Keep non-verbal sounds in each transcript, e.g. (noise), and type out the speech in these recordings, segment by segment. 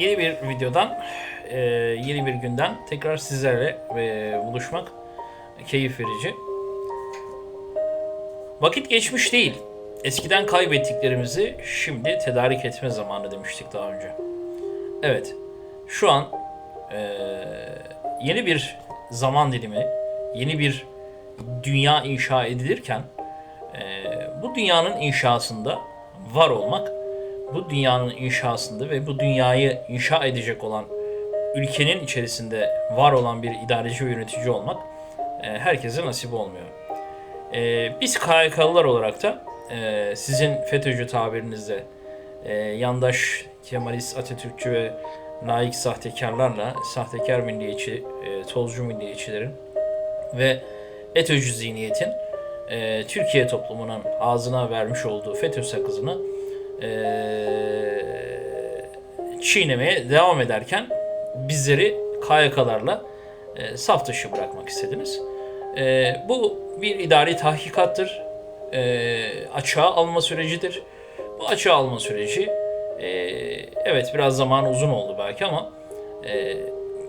Yeni bir videodan, e, yeni bir günden tekrar sizlerle e, buluşmak keyif verici. Vakit geçmiş değil. Eskiden kaybettiklerimizi şimdi tedarik etme zamanı demiştik daha önce. Evet, şu an e, yeni bir zaman dilimi, yeni bir dünya inşa edilirken bu dünyanın inşasında var olmak bu dünyanın inşasında ve bu dünyayı inşa edecek olan ülkenin içerisinde var olan bir idareci ve yönetici olmak e, herkese nasip olmuyor. E, biz KYK'lılar olarak da e, sizin FETÖ'cü tabirinizde e, yandaş Kemalist, Atatürkçü ve laik sahtekarlarla sahtekar milliyetçi, e, tozcu milliyetçilerin ve ETÖ'cü zihniyetin e, Türkiye toplumunun ağzına vermiş olduğu FETÖ sakızını eee, çiğnemeye devam ederken bizleri KYK'larla e, saf dışı bırakmak istediniz. E, bu bir idari tahkikattır. E, açığa alma sürecidir. Bu açığa alma süreci e, evet biraz zaman uzun oldu belki ama e,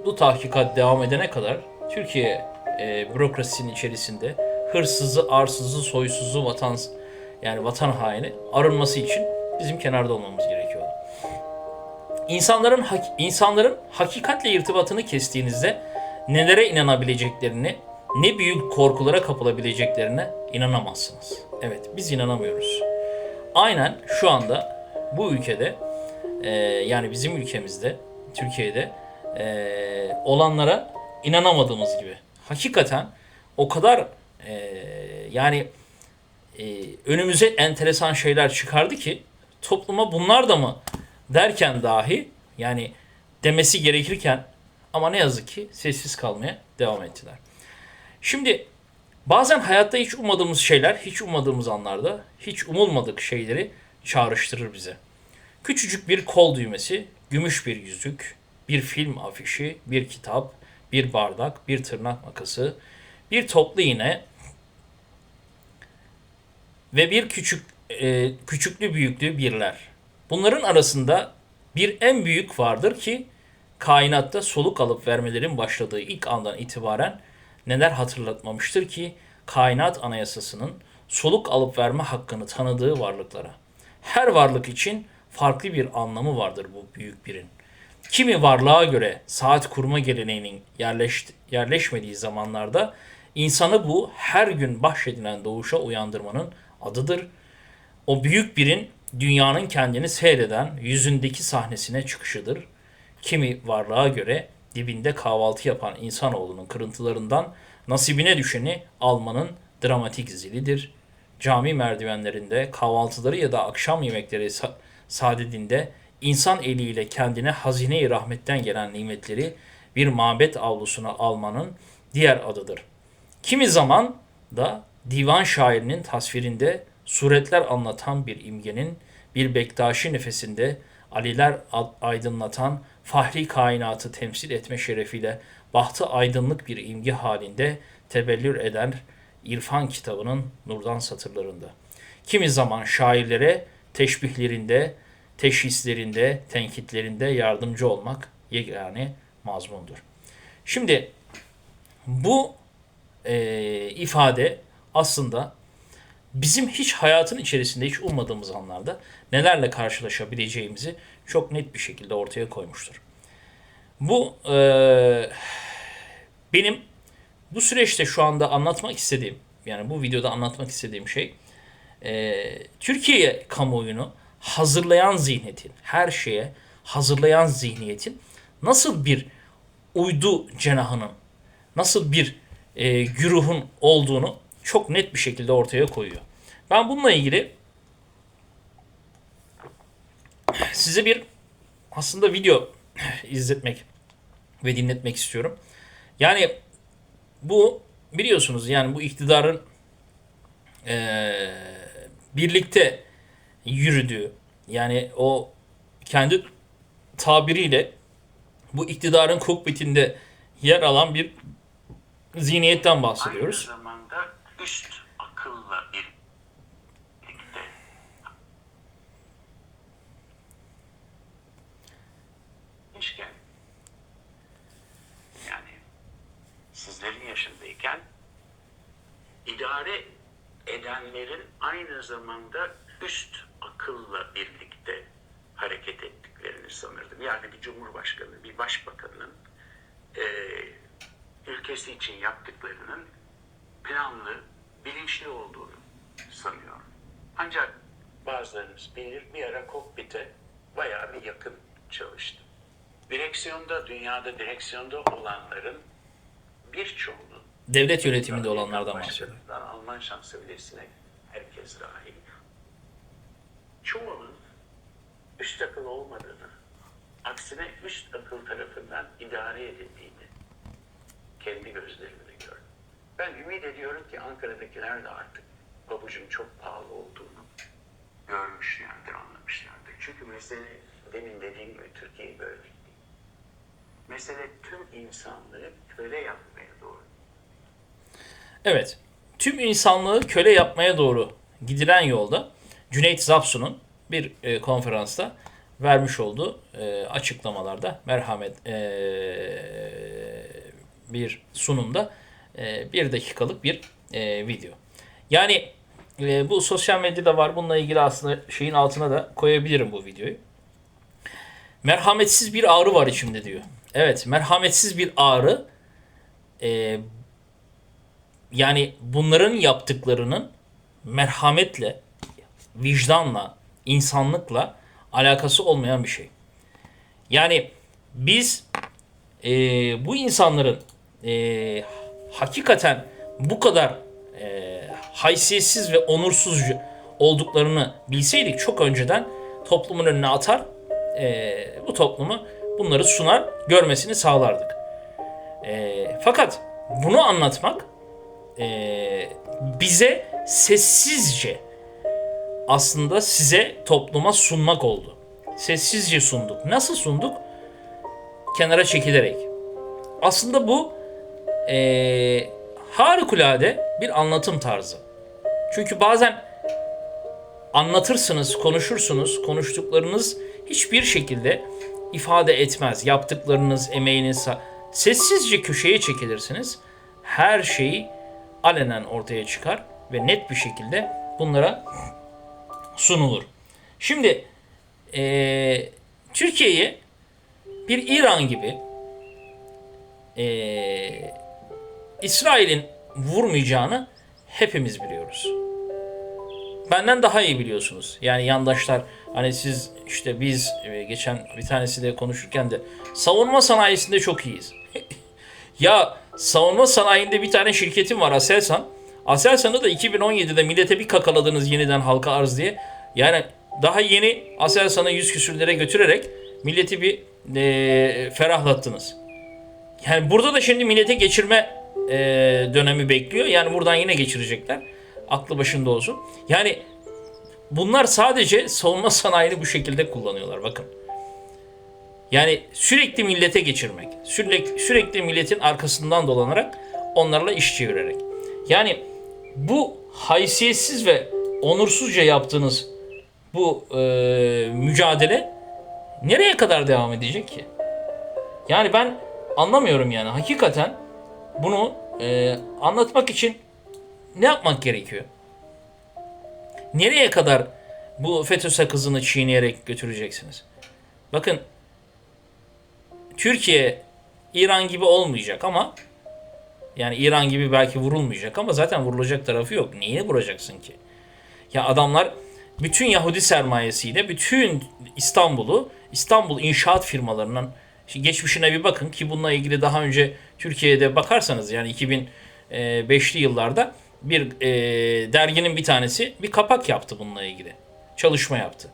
bu tahkikat devam edene kadar Türkiye e, bürokrasisinin içerisinde hırsızı, arsızı, soysuzu, vatan yani vatan haini arınması için bizim kenarda olmamız gerekiyordu. İnsanların hak- insanların hakikatle irtibatını kestiğinizde nelere inanabileceklerini, ne büyük korkulara kapılabileceklerine inanamazsınız. Evet, biz inanamıyoruz. Aynen şu anda bu ülkede e, yani bizim ülkemizde, Türkiye'de e, olanlara inanamadığımız gibi. Hakikaten o kadar e, yani e, önümüze enteresan şeyler çıkardı ki topluma bunlar da mı derken dahi yani demesi gerekirken ama ne yazık ki sessiz kalmaya devam ettiler. Şimdi bazen hayatta hiç ummadığımız şeyler, hiç ummadığımız anlarda, hiç umulmadık şeyleri çağrıştırır bize. Küçücük bir kol düğmesi, gümüş bir yüzük, bir film afişi, bir kitap, bir bardak, bir tırnak makası, bir toplu iğne ve bir küçük e, küçüklü büyüklü birler. Bunların arasında bir en büyük vardır ki kainatta soluk alıp vermelerin başladığı ilk andan itibaren neler hatırlatmamıştır ki kainat anayasasının soluk alıp verme hakkını tanıdığı varlıklara. Her varlık için farklı bir anlamı vardır bu büyük birin. Kimi varlığa göre saat kurma geleneğinin yerleş, yerleşmediği zamanlarda insanı bu her gün bahşedilen doğuşa uyandırmanın adıdır. O büyük birin dünyanın kendini seyreden yüzündeki sahnesine çıkışıdır. Kimi varlığa göre dibinde kahvaltı yapan insanoğlunun kırıntılarından nasibine düşeni almanın dramatik zilidir. Cami merdivenlerinde kahvaltıları ya da akşam yemekleri sa- saadetinde insan eliyle kendine hazine-i rahmetten gelen nimetleri bir mabet avlusuna almanın diğer adıdır. Kimi zaman da divan şairinin tasvirinde suretler anlatan bir imgenin bir Bektaşi nefesinde aliler aydınlatan fahri kainatı temsil etme şerefiyle bahtı aydınlık bir imge halinde tebellür eden İrfan kitabının nurdan satırlarında. Kimi zaman şairlere teşbihlerinde, teşhislerinde, tenkitlerinde yardımcı olmak yegane mazmundur. Şimdi bu e, ifade aslında bizim hiç hayatın içerisinde hiç ummadığımız anlarda nelerle karşılaşabileceğimizi çok net bir şekilde ortaya koymuştur. Bu e, benim bu süreçte şu anda anlatmak istediğim yani bu videoda anlatmak istediğim şey e, Türkiye kamuoyunu hazırlayan zihniyetin her şeye hazırlayan zihniyetin nasıl bir uydu cenahının nasıl bir e, güruhun olduğunu çok net bir şekilde ortaya koyuyor. Ben bununla ilgili size bir aslında video izletmek ve dinletmek istiyorum. Yani bu biliyorsunuz yani bu iktidarın eee, birlikte yürüdüğü yani o kendi tabiriyle bu iktidarın kokpitinde yer alan bir zihniyetten bahsediyoruz üst akılla birlikte gençken yani sizlerin yaşındayken idare edenlerin aynı zamanda üst akılla birlikte hareket ettiklerini sanırdım. Yani bir cumhurbaşkanı, bir başbakanın e, ülkesi için yaptıklarının planlı, bilinçli olduğunu sanıyorum. Ancak bazılarınız bilir bir ara kokpite bayağı bir yakın çalıştım. Direksiyonda, dünyada direksiyonda olanların birçoğunun Devlet yönetiminde olanlardan bahsediyorum. Alman şansölyesine herkes dahil. Çoğunun üst akıl olmadığını, aksine üst akıl tarafından idare edildiğini kendi gözlerimle. Ben ümit ediyorum ki Ankara'dakiler de artık pabucun çok pahalı olduğunu görmüşlerdir, anlamışlardır. Çünkü mesele demin dediğim gibi Türkiye'yi bölmek değil. Mesele tüm insanlığı köle yapmaya doğru Evet. Tüm insanlığı köle yapmaya doğru gidilen yolda Cüneyt Zapsu'nun bir e, konferansta vermiş olduğu e, açıklamalarda merhamet e, bir sunumda e, bir dakikalık bir e, video. Yani e, bu sosyal medyada var. Bununla ilgili aslında şeyin altına da koyabilirim bu videoyu. Merhametsiz bir ağrı var içimde diyor. Evet, merhametsiz bir ağrı e, yani bunların yaptıklarının merhametle, vicdanla, insanlıkla alakası olmayan bir şey. Yani biz e, bu insanların e, hakikaten bu kadar e, haysiyetsiz ve onursuz olduklarını bilseydik çok önceden toplumun önüne atar, e, bu toplumu bunları sunar, görmesini sağlardık. E, fakat bunu anlatmak e, bize sessizce aslında size topluma sunmak oldu. Sessizce sunduk. Nasıl sunduk? Kenara çekilerek. Aslında bu e, harikulade bir anlatım tarzı. Çünkü bazen anlatırsınız, konuşursunuz, konuştuklarınız hiçbir şekilde ifade etmez. Yaptıklarınız, emeğiniz sessizce köşeye çekilirsiniz. Her şeyi alenen ortaya çıkar ve net bir şekilde bunlara sunulur. Şimdi eee Türkiye'yi bir İran gibi eee İsrail'in vurmayacağını hepimiz biliyoruz. Benden daha iyi biliyorsunuz. Yani yandaşlar hani siz işte biz e, geçen bir tanesi konuşurken de savunma sanayisinde çok iyiyiz. (laughs) ya savunma sanayinde bir tane şirketim var Aselsan. Aselsan'ı da 2017'de millete bir kakaladınız yeniden halka arz diye. Yani daha yeni Aselsan'ı yüz küsürlere götürerek milleti bir e, ferahlattınız. Yani burada da şimdi millete geçirme e, dönemi bekliyor. Yani buradan yine geçirecekler. Aklı başında olsun. Yani bunlar sadece savunma (laughs) sanayini bu şekilde kullanıyorlar. Bakın. Yani sürekli millete geçirmek. Sürekli, sürekli milletin arkasından dolanarak onlarla iş çevirerek. Yani bu haysiyetsiz ve onursuzca yaptığınız bu e, mücadele nereye kadar devam edecek ki? Yani ben anlamıyorum yani. Hakikaten bunu e, anlatmak için ne yapmak gerekiyor? Nereye kadar bu FETÖ sakızını çiğneyerek götüreceksiniz? Bakın Türkiye İran gibi olmayacak ama yani İran gibi belki vurulmayacak ama zaten vurulacak tarafı yok. Neyini vuracaksın ki? Ya adamlar bütün Yahudi sermayesiyle bütün İstanbul'u İstanbul inşaat firmalarının geçmişine bir bakın ki bununla ilgili daha önce Türkiye'de bakarsanız yani 2005'li yıllarda bir e, derginin bir tanesi bir kapak yaptı bununla ilgili. Çalışma yaptı.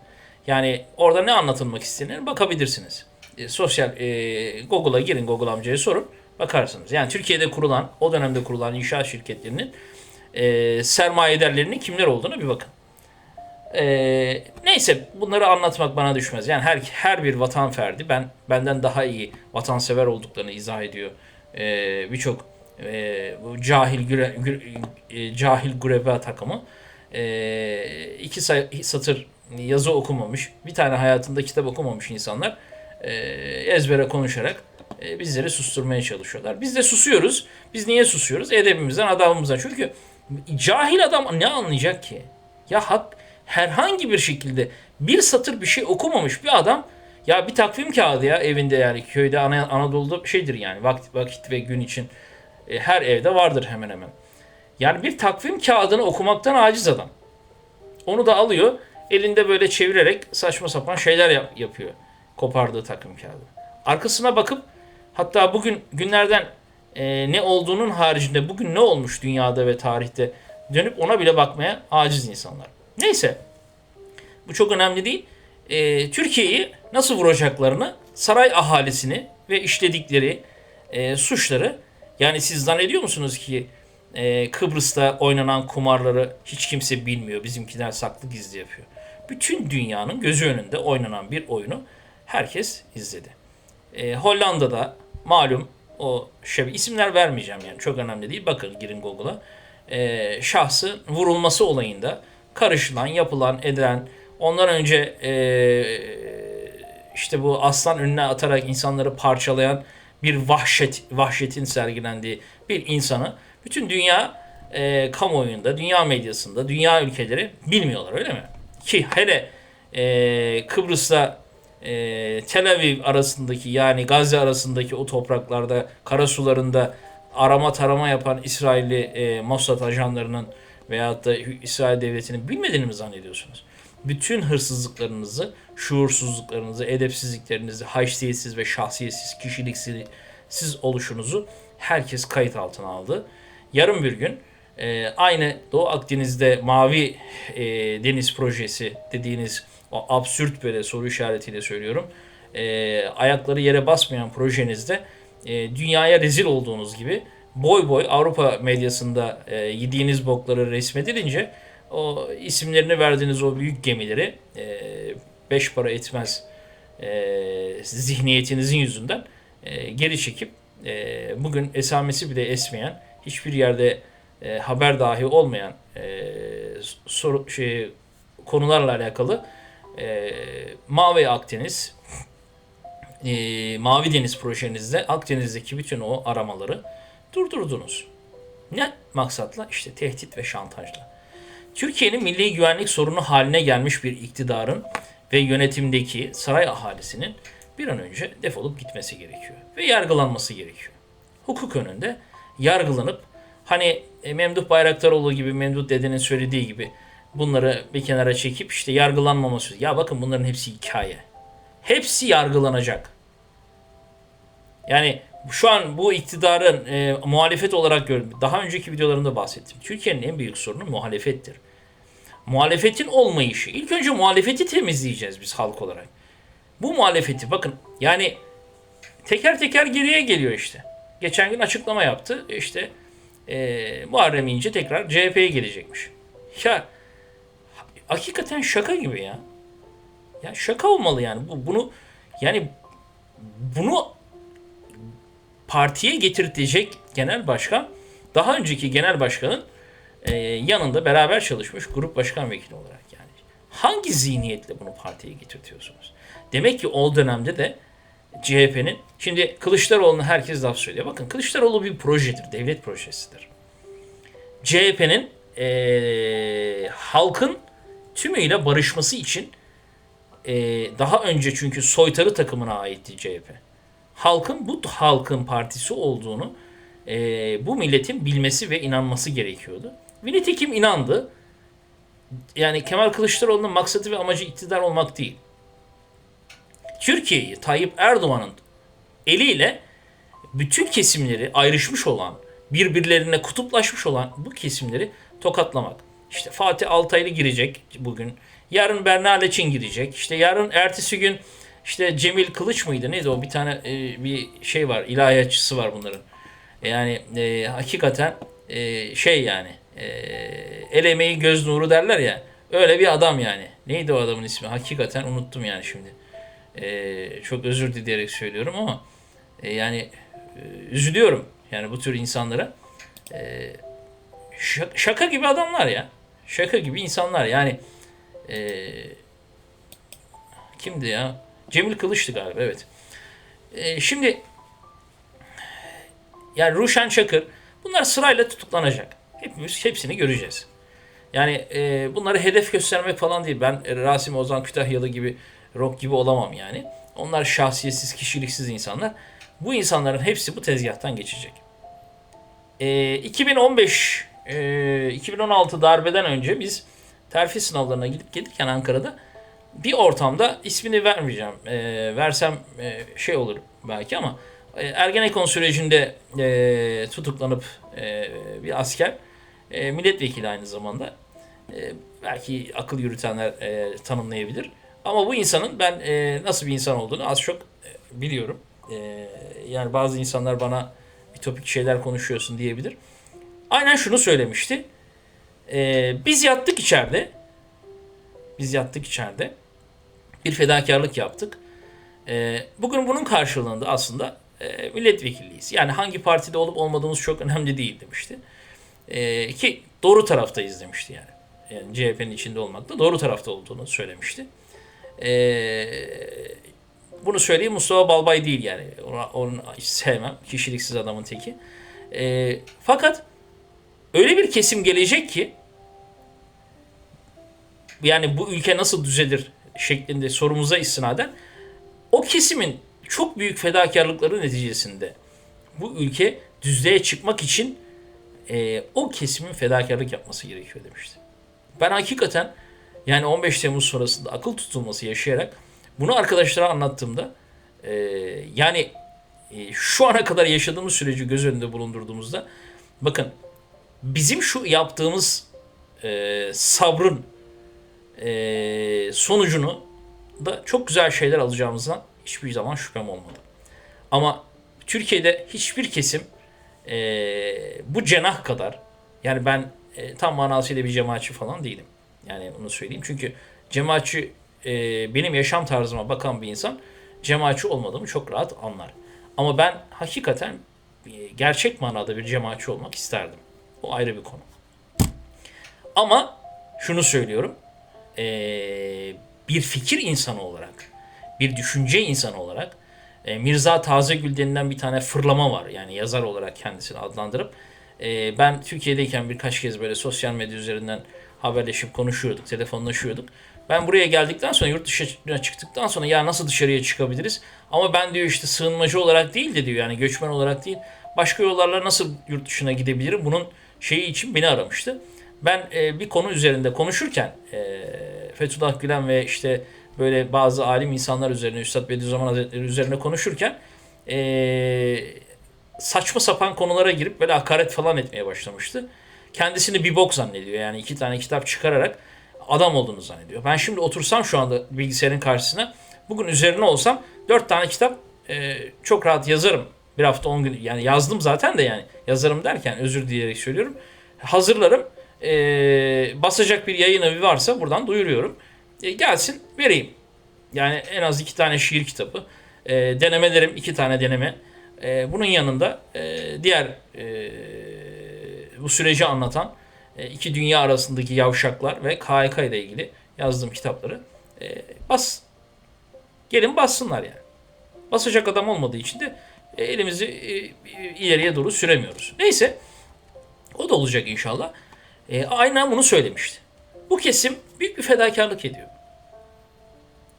Yani orada ne anlatılmak istenir bakabilirsiniz. E, sosyal e, Google'a girin Google amcaya sorun bakarsınız. Yani Türkiye'de kurulan o dönemde kurulan inşaat şirketlerinin e, sermayedarlarının kimler olduğunu bir bakın. E, neyse bunları anlatmak bana düşmez. Yani her her bir vatan ferdi ben benden daha iyi vatansever olduklarını izah ediyor. E, Birçok e, bu cahil güre, güre, e, cahil gureba takımı e, iki say- satır yazı okumamış, bir tane hayatında kitap okumamış insanlar e, ezbere konuşarak e, bizleri susturmaya çalışıyorlar. Biz de susuyoruz. Biz niye susuyoruz? Edebimizden, adabımızdan. Çünkü cahil adam ne anlayacak ki? Ya hak herhangi bir şekilde bir satır bir şey okumamış bir adam ya bir takvim kağıdı ya evinde yani köyde Ana- Anadolu'da şeydir yani vakit, vakit ve gün için e, her evde vardır hemen hemen. Yani bir takvim kağıdını okumaktan aciz adam. Onu da alıyor elinde böyle çevirerek saçma sapan şeyler yap- yapıyor. Kopardığı takvim kağıdı. Arkasına bakıp hatta bugün günlerden e, ne olduğunun haricinde bugün ne olmuş dünyada ve tarihte dönüp ona bile bakmaya aciz insanlar. Neyse bu çok önemli değil. E, Türkiye'yi nasıl vuracaklarını saray ahalisini ve işledikleri e, suçları yani siz zannediyor musunuz ki e, Kıbrıs'ta oynanan kumarları hiç kimse bilmiyor. Bizimkiler saklı gizli yapıyor. Bütün dünyanın gözü önünde oynanan bir oyunu herkes izledi. E, Hollanda'da malum o şey isimler vermeyeceğim yani çok önemli değil. Bakın girin Google'a. E, şahsın vurulması olayında karışılan, yapılan, edilen ondan önce e, işte bu aslan önüne atarak insanları parçalayan bir vahşet vahşetin sergilendiği bir insanı bütün dünya e, kamuoyunda, dünya medyasında, dünya ülkeleri bilmiyorlar öyle mi? Ki hele e, Kıbrıs'ta e, Tel Aviv arasındaki yani Gazze arasındaki o topraklarda, karasularında arama tarama yapan İsrailli e, Mossad ajanlarının veyahut da İsrail devletinin bilmediğini mi zannediyorsunuz? Bütün hırsızlıklarınızı, şuursuzluklarınızı, edepsizliklerinizi, haysiyetsiz ve şahsiyetsiz, kişiliksiz oluşunuzu herkes kayıt altına aldı. Yarın bir gün e, aynı Doğu Akdeniz'de Mavi e, Deniz Projesi dediğiniz o absürt böyle soru işaretiyle söylüyorum. E, ayakları yere basmayan projenizde e, dünyaya rezil olduğunuz gibi boy boy Avrupa medyasında e, yediğiniz bokları resmedilince o isimlerini verdiğiniz o büyük gemileri e, beş para etmez e, zihniyetinizin yüzünden e, geri çekip e, bugün esamesi bile esmeyen hiçbir yerde e, haber dahi olmayan e, soru şey konularla alakalı e, Mavi Akdeniz e, Mavi Deniz projenizde Akdeniz'deki bütün o aramaları durdurdunuz. Ne maksatla? İşte tehdit ve şantajla. Türkiye'nin milli güvenlik sorunu haline gelmiş bir iktidarın ve yönetimdeki saray ahalisinin bir an önce defolup gitmesi gerekiyor. Ve yargılanması gerekiyor. Hukuk önünde yargılanıp hani e, Memduh Bayraktaroğlu gibi Memduh dedenin söylediği gibi bunları bir kenara çekip işte yargılanmaması. Ya bakın bunların hepsi hikaye. Hepsi yargılanacak. Yani şu an bu iktidarın e, muhalefet olarak gördüm. Daha önceki videolarımda bahsettim. Türkiye'nin en büyük sorunu muhalefettir. Muhalefetin olmayışı. İlk önce muhalefeti temizleyeceğiz biz halk olarak. Bu muhalefeti bakın yani teker teker geriye geliyor işte. Geçen gün açıklama yaptı. İşte e, Muharrem İnce tekrar CHP'ye gelecekmiş. Ya hakikaten şaka gibi ya. Ya şaka olmalı yani. Bu, bunu yani bunu partiye getirtecek genel başkan daha önceki genel başkanın e, yanında beraber çalışmış grup başkan vekili olarak yani. Hangi zihniyetle bunu partiye getirtiyorsunuz? Demek ki o dönemde de CHP'nin şimdi Kılıçdaroğlu'na herkes laf söylüyor. Bakın Kılıçdaroğlu bir projedir, devlet projesidir. CHP'nin e, halkın tümüyle barışması için e, daha önce çünkü soytarı takımına aitti CHP. Halkın bu halkın partisi olduğunu e, bu milletin bilmesi ve inanması gerekiyordu. Ve inandı. Yani Kemal Kılıçdaroğlu'nun maksadı ve amacı iktidar olmak değil. Türkiye'yi Tayyip Erdoğan'ın eliyle bütün kesimleri ayrışmış olan, birbirlerine kutuplaşmış olan bu kesimleri tokatlamak. İşte Fatih Altaylı girecek bugün. Yarın Berna Leçin girecek. İşte yarın ertesi gün işte Cemil Kılıç mıydı neydi o bir tane e, bir şey var ilahiyatçısı var bunların. Yani e, hakikaten e, şey yani e, el emeği göz nuru derler ya öyle bir adam yani. Neydi o adamın ismi? Hakikaten unuttum yani şimdi. E, çok özür dileyerek söylüyorum ama e, yani e, üzülüyorum yani bu tür insanlara. E, şaka gibi adamlar ya. Şaka gibi insanlar yani. E, kimdi ya? Cemil Kılıç'tı galiba evet. E, şimdi yani Ruşen Çakır bunlar sırayla tutuklanacak. Hepimiz hepsini göreceğiz. Yani e, bunları hedef göstermek falan değil. Ben e, Rasim Ozan Kütahyalı gibi rock gibi olamam yani. Onlar şahsiyetsiz, kişiliksiz insanlar. Bu insanların hepsi bu tezgahtan geçecek. E, 2015 e, 2016 darbeden önce biz terfi sınavlarına gidip gelirken Ankara'da bir ortamda ismini vermeyeceğim. E, versem e, şey olur belki ama e, Ergenekon sürecinde e, tutuklanıp e, bir asker e, milletvekili aynı zamanda. E, belki akıl yürütenler e, tanımlayabilir. Ama bu insanın ben e, nasıl bir insan olduğunu az çok e, biliyorum. E, yani bazı insanlar bana ütopik şeyler konuşuyorsun diyebilir. Aynen şunu söylemişti. E, biz yattık içeride. Biz yattık içeride. Bir fedakarlık yaptık. E, bugün bunun karşılığında aslında e, milletvekilliyiz. Yani hangi partide olup olmadığımız çok önemli değil demişti. E, ki doğru taraftayız demişti yani. Yani CHP'nin içinde olmakta doğru tarafta olduğunu söylemişti. E, bunu söyleyeyim Mustafa Balbay değil yani. Onu, onu hiç sevmem. Kişiliksiz adamın teki. E, fakat öyle bir kesim gelecek ki yani bu ülke nasıl düzelir şeklinde sorumuza istinaden o kesimin çok büyük fedakarlıkları neticesinde bu ülke düzlüğe çıkmak için e, o kesimin fedakarlık yapması gerekiyor demişti. Ben hakikaten yani 15 Temmuz sonrasında akıl tutulması yaşayarak bunu arkadaşlara anlattığımda e, yani e, şu ana kadar yaşadığımız süreci göz önünde bulundurduğumuzda bakın bizim şu yaptığımız e, sabrın e, sonucunu da çok güzel şeyler alacağımızdan hiçbir zaman şüphem olmadı. Ama Türkiye'de hiçbir kesim e, bu cenah kadar yani ben e, tam manasıyla bir cemaatçi falan değilim. Yani onu söyleyeyim. Çünkü cemaatçi e, benim yaşam tarzıma bakan bir insan cemaatçi olmadığımı çok rahat anlar. Ama ben hakikaten e, gerçek manada bir cemaatçi olmak isterdim. O ayrı bir konu. Ama şunu söylüyorum. E, bir fikir insanı olarak, bir düşünce insanı olarak e, Mirza Tazegül denilen bir tane fırlama var. Yani yazar olarak kendisini adlandırıp e, ben Türkiye'deyken birkaç kez böyle sosyal medya üzerinden haberleşip konuşuyorduk, telefonlaşıyorduk. Ben buraya geldikten sonra yurt dışına çıktıktan sonra ya nasıl dışarıya çıkabiliriz? Ama ben diyor işte sığınmacı olarak değil de diyor yani göçmen olarak değil. Başka yollarla nasıl yurt dışına gidebilirim? Bunun şeyi için beni aramıştı. Ben e, bir konu üzerinde konuşurken e, Fethullah Gülen ve işte böyle bazı alim insanlar üzerine, Üstad Bediüzzaman Hazretleri üzerine konuşurken e, saçma sapan konulara girip böyle hakaret falan etmeye başlamıştı. Kendisini bir bok zannediyor. Yani iki tane kitap çıkararak adam olduğunu zannediyor. Ben şimdi otursam şu anda bilgisayarın karşısına bugün üzerine olsam dört tane kitap e, çok rahat yazarım. Bir hafta on gün yani yazdım zaten de yani yazarım derken özür dileyerek söylüyorum. Hazırlarım. E, basacak bir yayın evi varsa buradan duyuruyorum. E, gelsin vereyim. Yani en az iki tane şiir kitabı. E, denemelerim iki tane deneme. E, bunun yanında e, diğer e, bu süreci anlatan e, iki dünya arasındaki yavşaklar ve KHK ile ilgili yazdığım kitapları e, bas. Gelin bassınlar yani. Basacak adam olmadığı için de e, elimizi e, ileriye doğru süremiyoruz. Neyse o da olacak inşallah. E, aynen bunu söylemişti. Bu kesim büyük bir fedakarlık ediyor.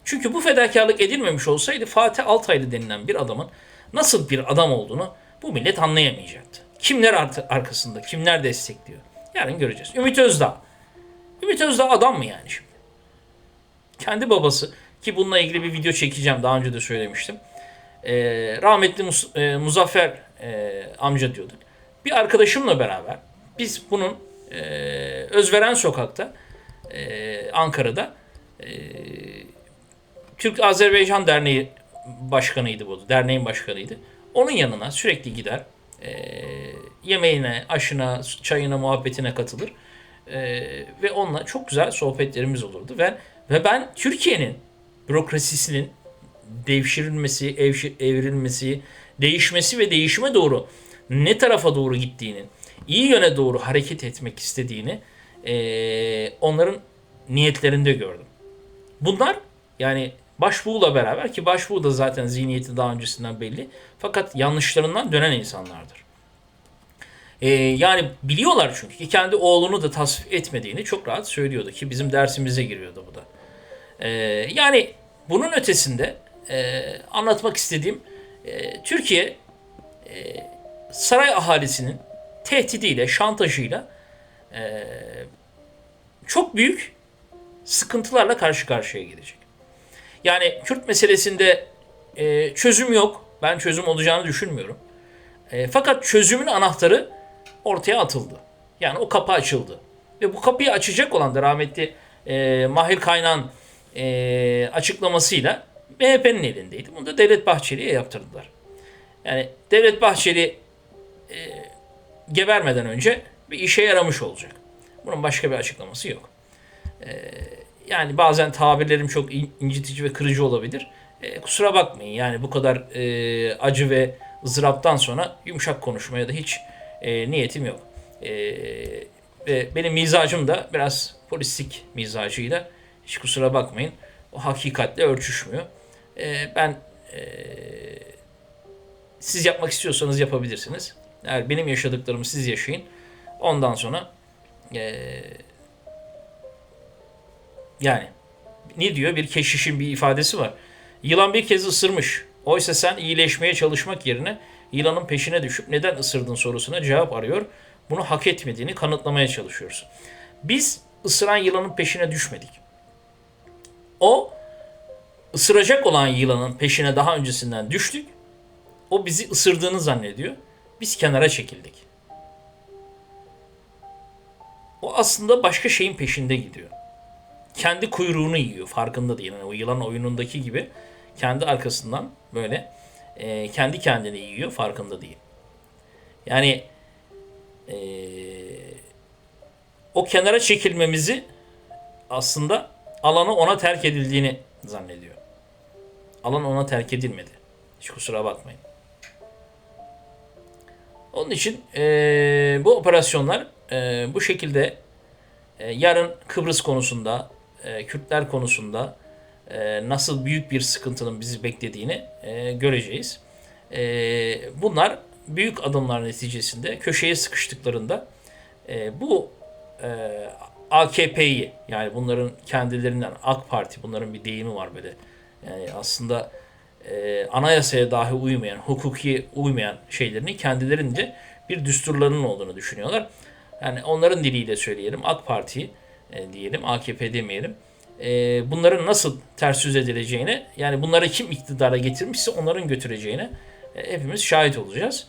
Çünkü bu fedakarlık edilmemiş olsaydı Fatih Altaylı denilen bir adamın nasıl bir adam olduğunu bu millet anlayamayacaktı. Kimler arkasında, kimler destekliyor? Yarın göreceğiz. Ümit Özdağ. Ümit Özdağ adam mı yani şimdi? Kendi babası ki bununla ilgili bir video çekeceğim daha önce de söylemiştim. Ee, rahmetli Mus- e, Muzaffer e, amca diyorduk. Bir arkadaşımla beraber biz bunun e, Özveren Sokak'ta e, Ankara'da e, Türk Azerbaycan Derneği başkanıydı bu. Derneğin başkanıydı. Onun yanına sürekli gider. E, yemeğine, aşına, çayına, muhabbetine katılır. E, ve onunla çok güzel sohbetlerimiz olurdu. Ve ve ben Türkiye'nin bürokrasisinin devşirilmesi, evşi- evrilmesi, değişmesi ve değişime doğru ne tarafa doğru gittiğini, iyi yöne doğru hareket etmek istediğini e, onların niyetlerinde gördüm. Bunlar yani Başbuğ'la beraber ki Başbuğ da zaten zihniyeti daha öncesinden belli. Fakat yanlışlarından dönen insanlardır. E, yani biliyorlar çünkü ki kendi oğlunu da tasvip etmediğini çok rahat söylüyordu ki bizim dersimize giriyordu bu da. E, yani bunun ötesinde e, anlatmak istediğim e, Türkiye e, saray ahalisinin tehdidiyle, şantajıyla e, çok büyük sıkıntılarla karşı karşıya gelecek. Yani Kürt meselesinde e, çözüm yok. Ben çözüm olacağını düşünmüyorum. E, fakat çözümün anahtarı ortaya atıldı. Yani o kapı açıldı. Ve bu kapıyı açacak olan da rahmetli e, Mahir Kaynan e, açıklamasıyla MHP'nin elindeydi. Bunu da Devlet Bahçeli'ye yaptırdılar. Yani Devlet Bahçeli e, gebermeden önce bir işe yaramış olacak. Bunun başka bir açıklaması yok. E, yani bazen tabirlerim çok in- incitici ve kırıcı olabilir. E, kusura bakmayın yani bu kadar e, acı ve ızdıraptan sonra yumuşak konuşmaya da hiç e, niyetim yok. E, ve benim mizacım da biraz polislik mizacıyla hiç kusura bakmayın. O hakikatle örtüşmüyor. E, ben e, siz yapmak istiyorsanız yapabilirsiniz. Eğer benim yaşadıklarımı siz yaşayın. Ondan sonra e, yani ne diyor? Bir keşişin bir ifadesi var. Yılan bir kez ısırmış. Oysa sen iyileşmeye çalışmak yerine yılanın peşine düşüp neden ısırdın sorusuna cevap arıyor. Bunu hak etmediğini kanıtlamaya çalışıyorsun. Biz ısıran yılanın peşine düşmedik. O ısıracak olan yılanın peşine daha öncesinden düştük. O bizi ısırdığını zannediyor. Biz kenara çekildik. O aslında başka şeyin peşinde gidiyor kendi kuyruğunu yiyor. Farkında değil. Yani o yılan oyunundaki gibi kendi arkasından böyle e, kendi kendini yiyor. Farkında değil. Yani e, o kenara çekilmemizi aslında alanı ona terk edildiğini zannediyor. Alan ona terk edilmedi. Hiç kusura bakmayın. Onun için e, bu operasyonlar e, bu şekilde e, yarın Kıbrıs konusunda, e, Kürtler konusunda e, nasıl büyük bir sıkıntının bizi beklediğini e, göreceğiz. E, bunlar büyük adımlar neticesinde köşeye sıkıştıklarında e, bu e, AKP'yi yani bunların kendilerinden AK Parti bunların bir deyimi var böyle. Yani aslında e, anayasaya dahi uymayan, hukuki uymayan şeylerini kendilerince bir düsturlarının olduğunu düşünüyorlar. Yani onların diliyle söyleyelim AK Parti e, diyelim AKP demeyelim. E, bunların nasıl ters yüz edileceğine yani bunları kim iktidara getirmişse onların götüreceğine hepimiz şahit olacağız.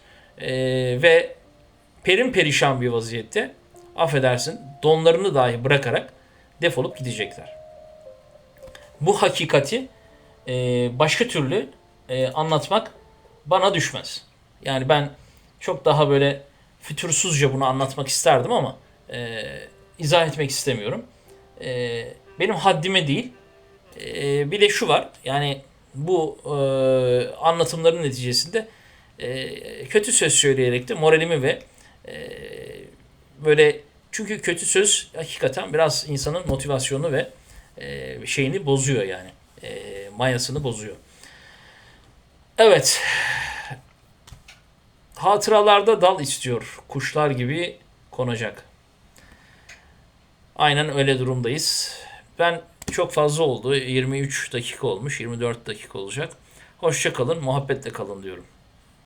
Ve perin perişan bir vaziyette affedersin donlarını dahi bırakarak defolup gidecekler. Bu hakikati e, başka türlü e, anlatmak bana düşmez. Yani ben çok daha böyle fütursuzca bunu anlatmak isterdim ama e, izah etmek istemiyorum. E, benim haddime değil. E, bir de şu var. Yani bu e, anlatımların neticesinde e, kötü söz söyleyerek de moralimi ve e, böyle çünkü kötü söz hakikaten biraz insanın motivasyonu ve e, şeyini bozuyor yani. E, mayasını bozuyor. Evet. Hatıralarda dal istiyor. Kuşlar gibi konacak. Aynen öyle durumdayız. Ben çok fazla oldu. 23 dakika olmuş. 24 dakika olacak. Hoşça kalın, muhabbetle kalın diyorum.